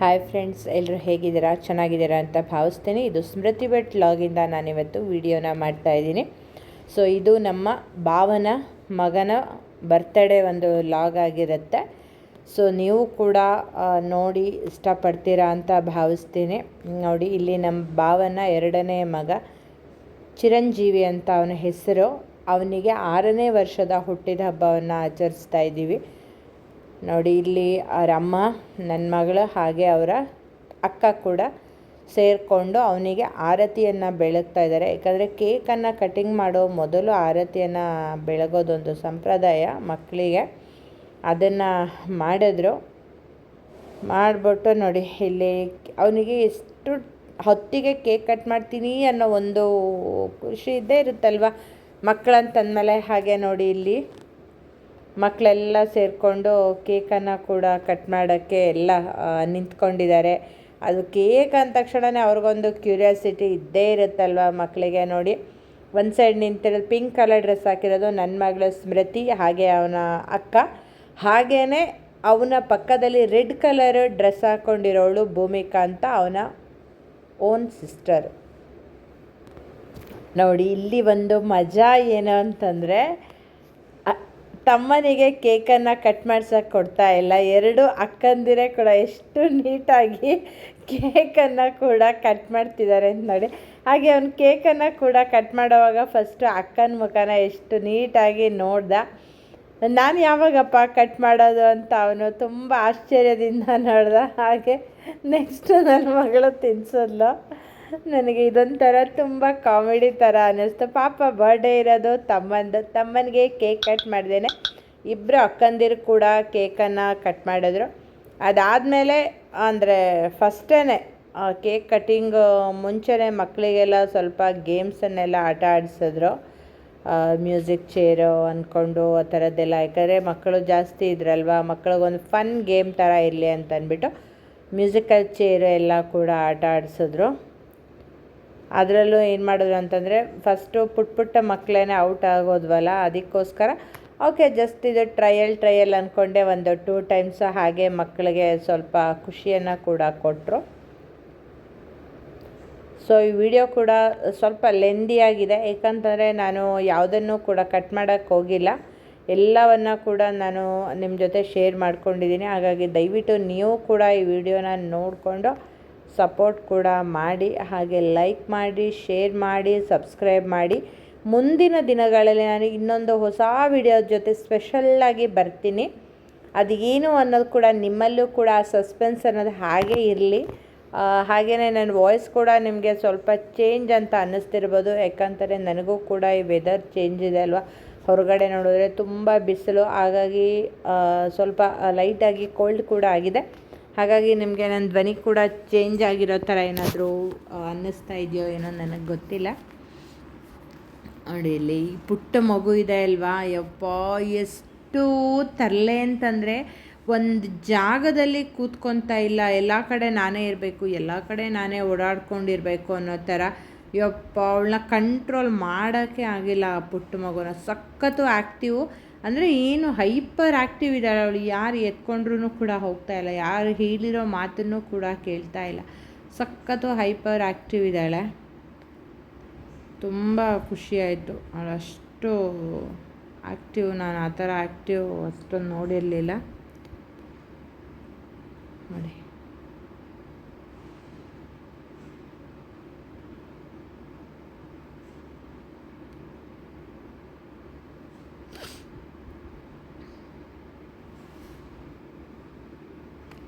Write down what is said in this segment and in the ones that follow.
Hi friends ಎಲ್ಲರೂ ಹೇಗಿದ್ದೀರಾ? ಚೆನ್ನಾಗಿದ್ದೀರಾ ಅಂತ ಭಾವಿಸ್ತೀನಿ. ಇದು ಸ್ಮೃತಿ ಭಟ್ ಲಾಗಿಂದ ನಾನಿವತ್ತು ವಿಡಿಯೋನ ಮಾಡ್ತಾ ಇದ್ದೀನಿ. ಸೊ ಇದು ನಮ್ಮ ಭಾವನ, ಮಗನ ಬರ್ತ್ಡೇ ಒಂದು ಲಾಗ್ ಆಗಿರುತ್ತೆ. ಸೊ ನೀವು ಕೂಡ ನೋಡಿ ಇಷ್ಟಪಡ್ತೀರಾ ಅಂತ ಭಾವಿಸ್ತೀನಿ. ನೋಡಿ, ಇಲ್ಲಿ ನಮ್ಮ ಭಾವನ ಎರಡನೇ ಮಗ ಚಿರಂಜೀವಿ ಅಂತ ಅವನ ಹೆಸರು. ಅವನಿಗೆ ಆರನೇ ವರ್ಷದ ಹುಟ್ಟಿದ ಹಬ್ಬವನ್ನು ಆಚರಿಸ್ತಾ ಇದ್ದೀವಿ. ನೋಡಿ, ಇಲ್ಲಿ ಅವರಮ್ಮ ನನ್ನ ಮಗಳು ಹಾಗೆ ಅವರ ಅಕ್ಕ ಕೂಡ ಸೇರಿಕೊಂಡು ಅವನಿಗೆ ಆರತಿಯನ್ನು ಬೆಳಗ್ತಾ ಇದ್ದಾರೆ. ಯಾಕಂದರೆ ಕೇಕನ್ನು ಕಟಿಂಗ್ ಮಾಡೋ ಮೊದಲು ಆರತಿಯನ್ನು ಬೆಳಗೋದೊಂದು ಸಂಪ್ರದಾಯ ಮಕ್ಕಳಿಗೆ ಅದನ್ನು ಮಾಡಿದ್ರು. ಮಾಡಿಬಿಟ್ಟು ನೋಡಿ, ಇಲ್ಲಿ ಅವನಿಗೆ ಎಷ್ಟು ಹೊತ್ತಿಗೆ ಕೇಕ್ ಕಟ್ ಮಾಡ್ತೀನಿ ಅನ್ನೋ ಒಂದು ಖುಷಿ ಇದ್ದೇ ಇರುತ್ತಲ್ವ ಮಕ್ಕಳಂತಂದಮೇಲೆ ಹಾಗೆ ನೋಡಿ ಇಲ್ಲಿ. ಮಕ್ಕಳೆಲ್ಲ ಸೇರಿಕೊಂಡು ಕೇಕನ್ನು ಕೂಡ ಕಟ್ ಮಾಡೋಕ್ಕೆ ಎಲ್ಲ ನಿಂತ್ಕೊಂಡಿದ್ದಾರೆ. ಅದು ಕೇಕ್ ಅಂದ ತಕ್ಷಣವೇ ಅವ್ರಿಗೊಂದು ಕ್ಯೂರಿಯಾಸಿಟಿ ಇದ್ದೇ ಇರುತ್ತಲ್ವ ಮಕ್ಕಳಿಗೆ ನೋಡಿ. ಒಂದು ಸೈಡ್ ನಿಂತಿರೋದು ಪಿಂಕ್ ಕಲರ್ ಡ್ರೆಸ್ ಹಾಕಿರೋದು ನನ್ನ ಮಗಳ ಸ್ಮೃತಿ, ಹಾಗೆ ಅವನ ಅಕ್ಕ. ಹಾಗೇ ಅವನ ಪಕ್ಕದಲ್ಲಿ ರೆಡ್ ಕಲರ್ ಡ್ರೆಸ್ ಹಾಕ್ಕೊಂಡಿರೋಳು ಭೂಮಿಕಾ ಅಂತ ಅವನ ಓನ್ ಸಿಸ್ಟರ್ ನೋಡಿ, ಇಲ್ಲಿ ಒಂದು ಮಜಾ ಏನು ಅಂತಂದರೆ ತಮ್ಮನಿಗೆ ಕೇಕನ್ನು ಕಟ್ ಮಾಡ್ಸೋಕ್ಕೆ ಕೊಡ್ತಾ ಇಲ್ಲ. ಎರಡು ಅಕ್ಕಂದಿರೇ ಕೂಡ ಎಷ್ಟು ನೀಟಾಗಿ ಕೇಕನ್ನು ಕೂಡ ಕಟ್ ಮಾಡ್ತಿದ್ದಾರೆ ಅಂತ ನೋಡಿ. ಹಾಗೆ ಅವ್ನು ಕೇಕನ್ನು ಕೂಡ ಕಟ್ ಮಾಡೋವಾಗ ಫಸ್ಟು ಅಕ್ಕನ ಮುಖನ ಎಷ್ಟು ನೀಟಾಗಿ ನೋಡ್ದ. ನಾನು ಯಾವಾಗಪ್ಪ ಕಟ್ ಮಾಡೋದು ಅಂತ ಅವನು ತುಂಬ ಆಶ್ಚರ್ಯದಿಂದ ನೋಡ್ದ. ಹಾಗೆ ನೆಕ್ಸ್ಟು ನನ್ನ ಮಗಳು ತಿನ್ಸೋದ್ಲು. ನನಗೆ ಇದೊಂಥರ ತುಂಬ ಕಾಮಿಡಿ ಥರ ಅನ್ನಿಸ್ತು. ಪಾಪ ಬರ್ಡೇ ಇರೋದು ತಮ್ಮಂದು. ತಮ್ಮನಿಗೆ ಕೇಕ್ ಕಟ್ ಮಾಡ್ದೇನೆ. ಇಬ್ಬರು ಅಕ್ಕಂದಿರು ಕೂಡ ಕೇಕನ್ನು ಕಟ್ ಮಾಡಿದ್ರು. ಅದಾದಮೇಲೆ ಅಂದರೆ ಫಸ್ಟೇ ಕೇಕ್ ಕಟ್ಟಿಂಗ್ ಮುಂಚೆನೇ ಮಕ್ಕಳಿಗೆಲ್ಲ ಸ್ವಲ್ಪ ಗೇಮ್ಸನ್ನೆಲ್ಲ ಆಟ ಆಡಿಸಿದ್ರು. ಮ್ಯೂಸಿಕ್ ಚೇರು ಅಂದ್ಕೊಂಡು ಆ ಥರದ್ದೆಲ್ಲ. ಯಾಕಂದರೆ ಮಕ್ಕಳು ಜಾಸ್ತಿ ಇದ್ರಲ್ವ ಮಕ್ಕಳಿಗೊಂದು ಫನ್ ಗೇಮ್ ಥರ ಇರಲಿ ಅಂತ ಅಂದ್ಬಿಟ್ಟು ಮ್ಯೂಸಿಕಲ್ ಚೇರು ಎಲ್ಲ ಕೂಡ ಆಟ ಆಡಿಸಿದ್ರು. ಅದರಲ್ಲೂ ಏನು ಮಾಡಿದ್ರು ಅಂತಂದರೆ ಫಸ್ಟು ಪುಟ್ಟ ಪುಟ್ಟ ಮಕ್ಕಳೇ ಔಟ್ ಆಗೋದ್ವಲ್ಲ, ಅದಕ್ಕೋಸ್ಕರ ಓಕೆ ಜಸ್ಟ್ ಇದು ಟ್ರಯಲ್ ಟ್ರಯಲ್ ಅಂದ್ಕೊಂಡೆ ಒಂದು ಟೂ ಟೈಮ್ಸ್ ಹಾಗೆ ಮಕ್ಕಳಿಗೆ ಸ್ವಲ್ಪ ಖುಷಿಯನ್ನು ಕೂಡ ಕೊಟ್ಟರು ಸೊ ಈ ವಿಡಿಯೋ ಕೂಡ ಸ್ವಲ್ಪ ಲೆಂದಿಯಾಗಿದೆ ಏಕೆಂತಂದರೆ ನಾನು ಯಾವುದನ್ನು ಕೂಡ ಕಟ್ ಮಾಡೋಕ್ಕೆ ಹೋಗಿಲ್ಲ. ಎಲ್ಲವನ್ನು ಕೂಡ ನಾನು ನಿಮ್ಮ ಜೊತೆ ಶೇರ್ ಮಾಡ್ಕೊಂಡಿದ್ದೀನಿ ಹಾಗಾಗಿ ದಯವಿಟ್ಟು ನೀವು ಕೂಡ ಈ ವಿಡಿಯೋನ ನೋಡಿಕೊಂಡು ಸಪೋರ್ಟ್ ಕೂಡ ಮಾಡಿ, ಹಾಗೆ ಲೈಕ್ ಮಾಡಿ ಶೇರ್ ಮಾಡಿ ಸಬ್ಸ್ಕ್ರೈಬ್ ಮಾಡಿ. ಮುಂದಿನ ದಿನಗಳಲ್ಲಿ ನಾನು ಇನ್ನೊಂದು ಹೊಸ ವಿಡಿಯೋ ಜೊತೆ ಸ್ಪೆಷಲ್ಲಾಗಿ ಬರ್ತೀನಿ. ಅದು ಏನು ಅನ್ನೋದು ಕೂಡ ನಿಮ್ಮಲ್ಲೂ ಕೂಡ ಸಸ್ಪೆನ್ಸ್ ಅನ್ನೋದು ಹಾಗೆ ಇರಲಿ. ಹಾಗೆಯೇ ನನ್ನ ವಾಯ್ಸ್ ಕೂಡ ನಿಮಗೆ ಸ್ವಲ್ಪ ಚೇಂಜ್ ಅಂತ ಅನ್ನಿಸ್ತಿರ್ಬೋದು. ಯಾಕಂತಾರೆ ನನಗೂ ಕೂಡ ಈ ವೆದರ್ ಚೇಂಜ್ ಇದೆ ಅಲ್ವಾ? ಹೊರಗಡೆ ನೋಡಿದ್ರೆ ತುಂಬ ಬಿಸಿಲು. ಹಾಗಾಗಿ ಸ್ವಲ್ಪ ಲೈಟಾಗಿ ಕೋಲ್ಡ್ ಕೂಡ ಆಗಿದೆ. ಹಾಗಾಗಿ ನಿಮಗೆ ನನ್ನ ಧ್ವನಿ ಕೂಡ ಚೇಂಜ್ ಆಗಿರೋ ಥರ ಏನಾದರೂ ಅನ್ನಿಸ್ತಾ ಇದೆಯೋ ಏನೋ ನನಗೆ ಗೊತ್ತಿಲ್ಲ. ನೋಡಿ, ಇಲ್ಲಿ ಪುಟ್ಟ ಮಗು ಇದೆ ಅಲ್ವಾ? ಯಪ್ಪ, ಎಷ್ಟು ತರಲೆ ಅಂತಂದರೆ ಒಂದು ಜಾಗದಲ್ಲಿ ಕೂತ್ಕೊತಾ ಇಲ್ಲ. ಎಲ್ಲ ಕಡೆ ನಾನೇ ಇರಬೇಕು, ಎಲ್ಲ ಕಡೆ ನಾನೇ ಓಡಾಡ್ಕೊಂಡಿರಬೇಕು ಅನ್ನೋ ಥರ ಯಪ್ಪ, ಅವಳನ್ನ ಕಂಟ್ರೋಲ್ ಮಾಡೋಕ್ಕೆ ಆಗಿಲ್ಲ ಆ ಪುಟ್ಟ ಮಗುನ. ಸಖತ್ತು ಆ್ಯಕ್ಟಿವ್ ಅಂದರೆ ಏನು ಹೈಪರ್ ಆ್ಯಕ್ಟಿವ್ ಇದ್ದಾಳೆ ಅವಳು. ಯಾರು ಎತ್ಕೊಂಡ್ರೂ ಕೂಡ ಹೋಗ್ತಾ ಇಲ್ಲ. ಯಾರು ಹೇಳಿರೋ ಮಾತನ್ನು ಕೂಡ ಕೇಳ್ತಾ ಇಲ್ಲ. ಸಖತ್ತು ಹೈಪರ್ ಆ್ಯಕ್ಟಿವ್ ಇದ್ದಾಳೆ. ತುಂಬ ಖುಷಿಯಾಯಿತು. ಅವಳು ಅಷ್ಟು ಆ್ಯಕ್ಟಿವ್ ನಾನು ಆ ಥರ ಆ್ಯಕ್ಟಿವ್ ಅಷ್ಟೊಂದು ನೋಡಿರಲಿಲ್ಲ. ನೋಡಿ.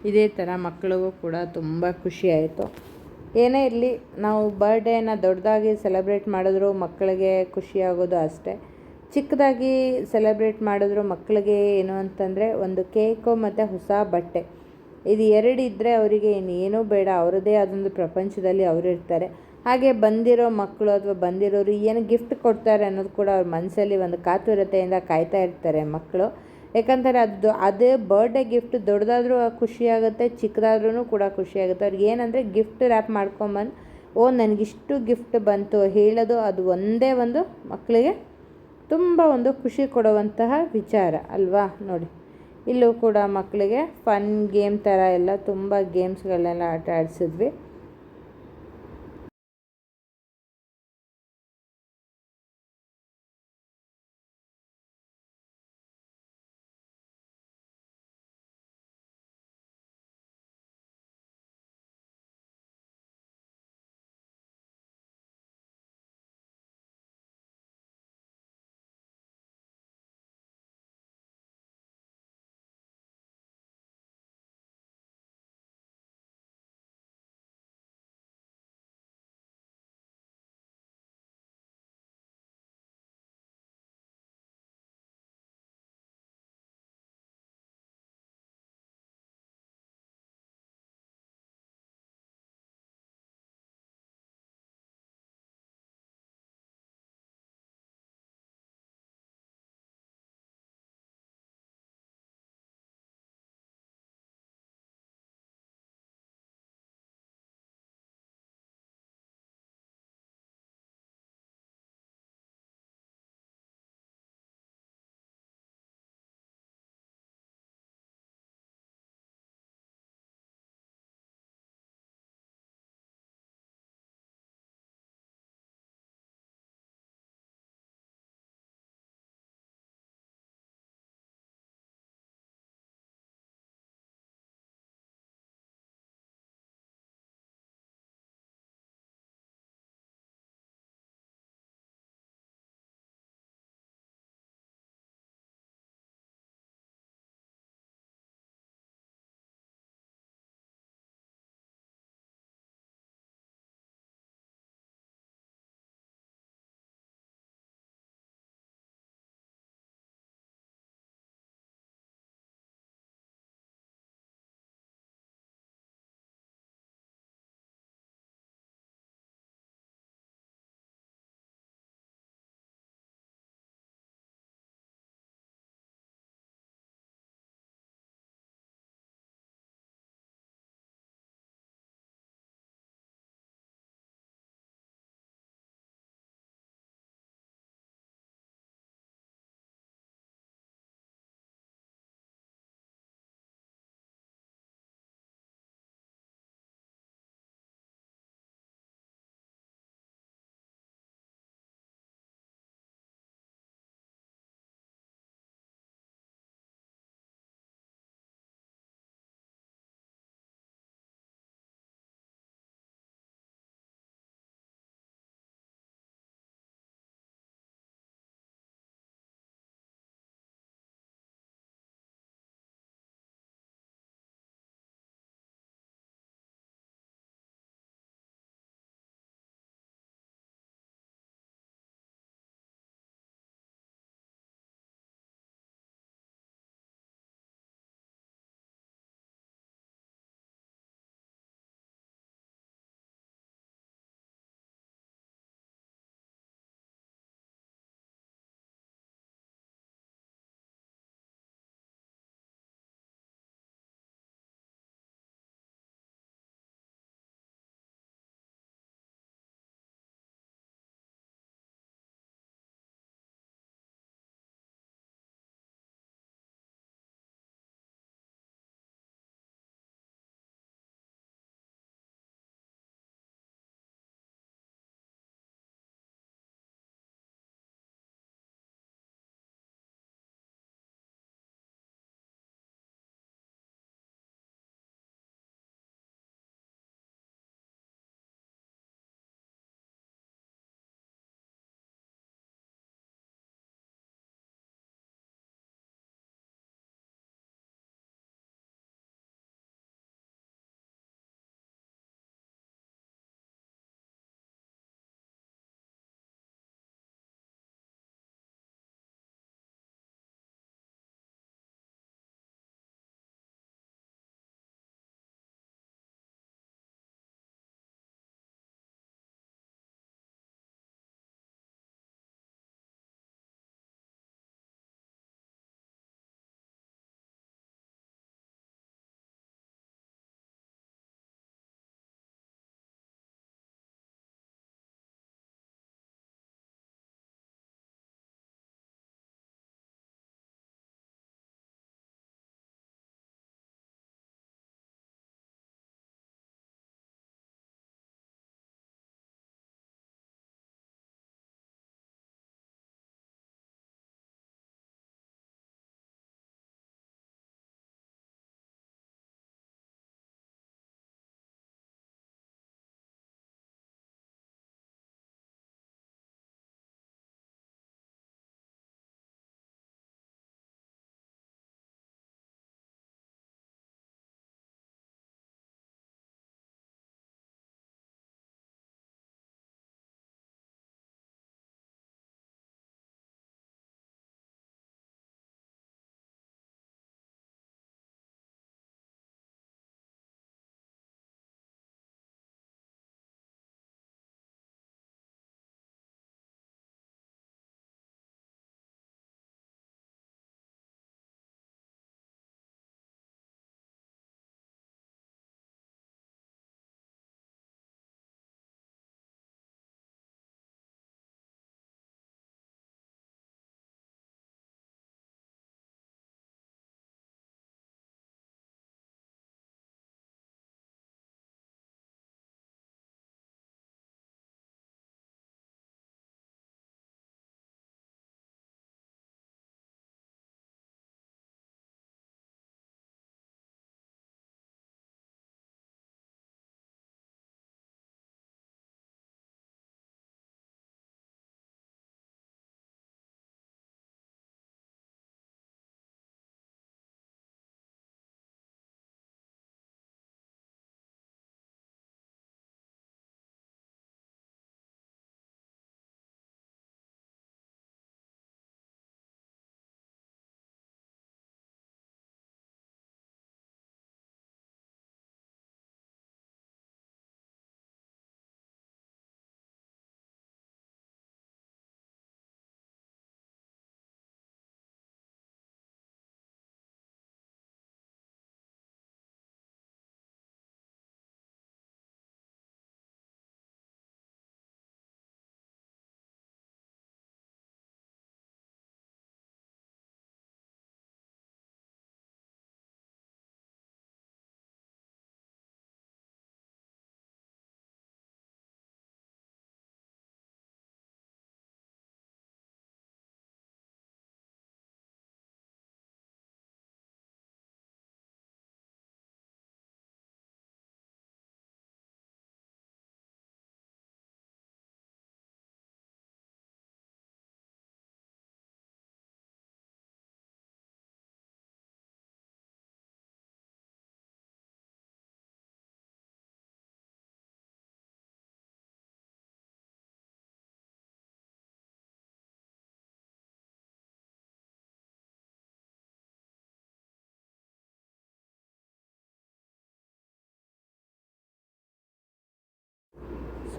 ಇದೇ ಥರ ಮಕ್ಕಳಿಗೂ ಕೂಡ ತುಂಬ ಖುಷಿಯಾಯಿತು ಏನೇ ಇರಲಿ, ನಾವು ಬರ್ಡೇನ ದೊಡ್ಡದಾಗಿ ಸೆಲೆಬ್ರೇಟ್ ಮಾಡಿದ್ರು ಮಕ್ಕಳಿಗೆ ಖುಷಿಯಾಗೋದು ಅಷ್ಟೇ. ಚಿಕ್ಕದಾಗಿ ಸೆಲೆಬ್ರೇಟ್ ಮಾಡಿದ್ರು ಮಕ್ಕಳಿಗೆ ಏನು ಅಂತಂದರೆ ಒಂದು ಕೇಕು ಮತ್ತು ಹೊಸ ಬಟ್ಟೆ. ಇದು ಎರಡು ಇದ್ದರೆ ಅವರಿಗೆ ಇನ್ನೇನೂ ಬೇಡ ಅವರದೇ ಆದೊಂದು ಪ್ರಪಂಚದಲ್ಲಿ ಅವರಿರ್ತಾರೆ ಹಾಗೆ ಬಂದಿರೋ ಮಕ್ಕಳು ಅಥವಾ ಬಂದಿರೋರು ಏನು ಗಿಫ್ಟ್ ಕೊಡ್ತಾರೆ ಅನ್ನೋದು ಕೂಡ ಅವ್ರ ಮನಸ್ಸಲ್ಲಿ ಒಂದು ಕಾತುರತೆಯಿಂದ ಕಾಯ್ತಾ ಇರ್ತಾರೆ ಮಕ್ಕಳು. ಯಾಕಂತಾರೆ ಅದು ಅದೇ ಬರ್ಡೇ ಗಿಫ್ಟ್ ದೊಡ್ಡದಾದ್ರೂ ಖುಷಿಯಾಗುತ್ತೆ ಚಿಕ್ಕದಾದ್ರೂ ಕೂಡ ಖುಷಿಯಾಗುತ್ತೆ. ಅವ್ರಿಗೆ ಏನಂದರೆ ಗಿಫ್ಟ್ ರ್ಯಾಪ್ ಮಾಡ್ಕೊಂಬಂದು, ಓ, ನನಗಿಷ್ಟು ಗಿಫ್ಟ್ ಬಂತು, ಹೇಳೋದು ಅದು ಒಂದೇ ಒಂದು ಮಕ್ಕಳಿಗೆ ತುಂಬ ಒಂದು ಖುಷಿ ಕೊಡುವಂತಹ ವಿಚಾರ ಅಲ್ವಾ? ನೋಡಿ. ಇಲ್ಲೂ ಕೂಡ ಮಕ್ಕಳಿಗೆ ಫನ್ ಗೇಮ್ ಥರ ಎಲ್ಲ ತುಂಬ ಗೇಮ್ಸ್ಗಳನ್ನೆಲ್ಲ ಆಟ ಆಡಿಸಿದ್ವಿ.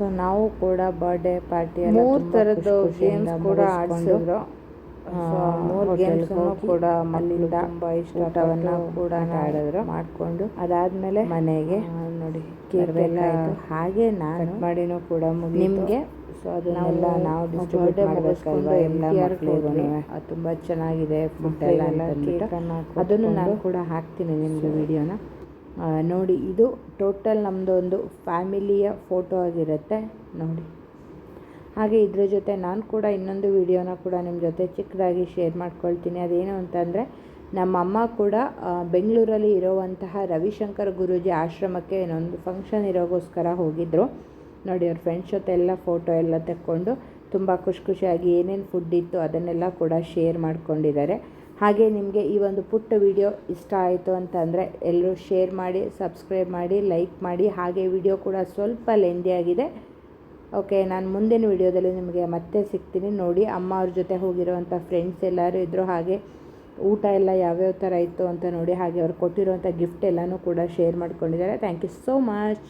ಸೊ ನಾವು ಕೂಡ ಬರ್ಡೇ ಪಾರ್ಟಿ ಮೂರು ತರದ್ದು ಗೇಮ್ಸ್ ಕೂಡ ಆಡಿಸಿದ್ರು. ಮೂರು ಗೇಮ್ಸ್ ಕೂಡ ಮಲ್ಲಿಂದ ತುಂಬಾ ಕೂಡ ಆಡಿದ್ರು. ಮಾಡಿಕೊಂಡು ಅದಾದ್ಮೇಲೆ ಮನೆಗೆ ನೋಡಿ ಕೇಕ್ ಎಲ್ಲ ಹಾಗೆ ನಾನು ಮಾಡಿನೂ ಕೂಡ. ನಿಮಗೆ ಸೊ ಅದನ್ನೆಲ್ಲ ನಾವು ಡಿಸ್ಟ್ರಿಬ್ಯೂಟ್ ಮಾಡಬೇಕಲ್ವಾ ಎಲ್ಲ ತುಂಬ ಚೆನ್ನಾಗಿದೆ ಫುಡ್ ಎಲ್ಲ ಅದನ್ನು ನಾನು ಕೂಡ ಹಾಕ್ತೀನಿ ನಿಮಗೆ ವಿಡಿಯೋನ ನೋಡಿ, ಇದು ಟೋಟಲ್ ನಮ್ಮದು ಒಂದು ಫ್ಯಾಮಿಲಿಯ ಫೋಟೋ ಆಗಿರುತ್ತೆ, ನೋಡಿ. ಹಾಗೆ ಇದ್ರ ಜೊತೆ ನಾನು ಕೂಡ ಇನ್ನೊಂದು ವಿಡಿಯೋನ ಕೂಡ ನಿಮ್ಮ ಜೊತೆ ಚಿಕ್ಕದಾಗಿ ಶೇರ್ ಮಾಡ್ಕೊಳ್ತೀನಿ. ಅದೇನು ಅಂತಂದರೆ ನಮ್ಮ ಅಮ್ಮ ಕೂಡ ಬೆಂಗಳೂರಲ್ಲಿ ಇರೋವಂತಹ ರವಿಶಂಕರ್ ಗುರೂಜಿ ಆಶ್ರಮಕ್ಕೆ ಏನೊಂದು ಫಂಕ್ಷನ್ ಇರೋಗೋಸ್ಕರ ಹೋಗಿದ್ದರು ನೋಡಿ, ಅವ್ರ ಫ್ರೆಂಡ್ಸ್ ಜೊತೆ ಎಲ್ಲ ಫೋಟೋ ಎಲ್ಲ ತಕ್ಕೊಂಡು ತುಂಬ ಖುಷಿ ಖುಷಿಯಾಗಿ ಏನೇನು ಫುಡ್ ಇತ್ತು ಅದನ್ನೆಲ್ಲ ಕೂಡ ಶೇರ್ ಮಾಡ್ಕೊಂಡಿದ್ದಾರೆ. ಹಾಗೆ ನಿಮಗೆ ಈ ಒಂದು ಪುಟ್ಟ ವಿಡಿಯೋ ಇಷ್ಟ ಆಯಿತು ಅಂತಂದರೆ ಎಲ್ಲರೂ ಶೇರ್ ಮಾಡಿ ಸಬ್ಸ್ಕ್ರೈಬ್ ಮಾಡಿ ಲೈಕ್ ಮಾಡಿ. ಹಾಗೆ ವಿಡಿಯೋ ಕೂಡ ಸ್ವಲ್ಪ ಲೆಂದಿ ಆಗಿದೆ. ಓಕೆ ನಾನು ಮುಂದಿನ ವಿಡಿಯೋದಲ್ಲಿ ನಿಮಗೆ ಮತ್ತೆ ಸಿಗ್ತೀನಿ. ನೋಡಿ, ಅಮ್ಮ ಅವ್ರ ಜೊತೆ ಹೋಗಿರೋವಂಥ ಫ್ರೆಂಡ್ಸ್ ಎಲ್ಲರೂ ಇದ್ದರು ಹಾಗೆ ಊಟ ಎಲ್ಲ ಯಾವ್ಯಾವ ಥರ ಇತ್ತು ಅಂತ ನೋಡಿ, ಹಾಗೆ ಅವ್ರು ಕೊಟ್ಟಿರುವಂಥ ಗಿಫ್ಟ್ ಎಲ್ಲನೂ ಕೂಡ ಶೇರ್ ಮಾಡ್ಕೊಂಡಿದ್ದಾರೆ. Thank you so much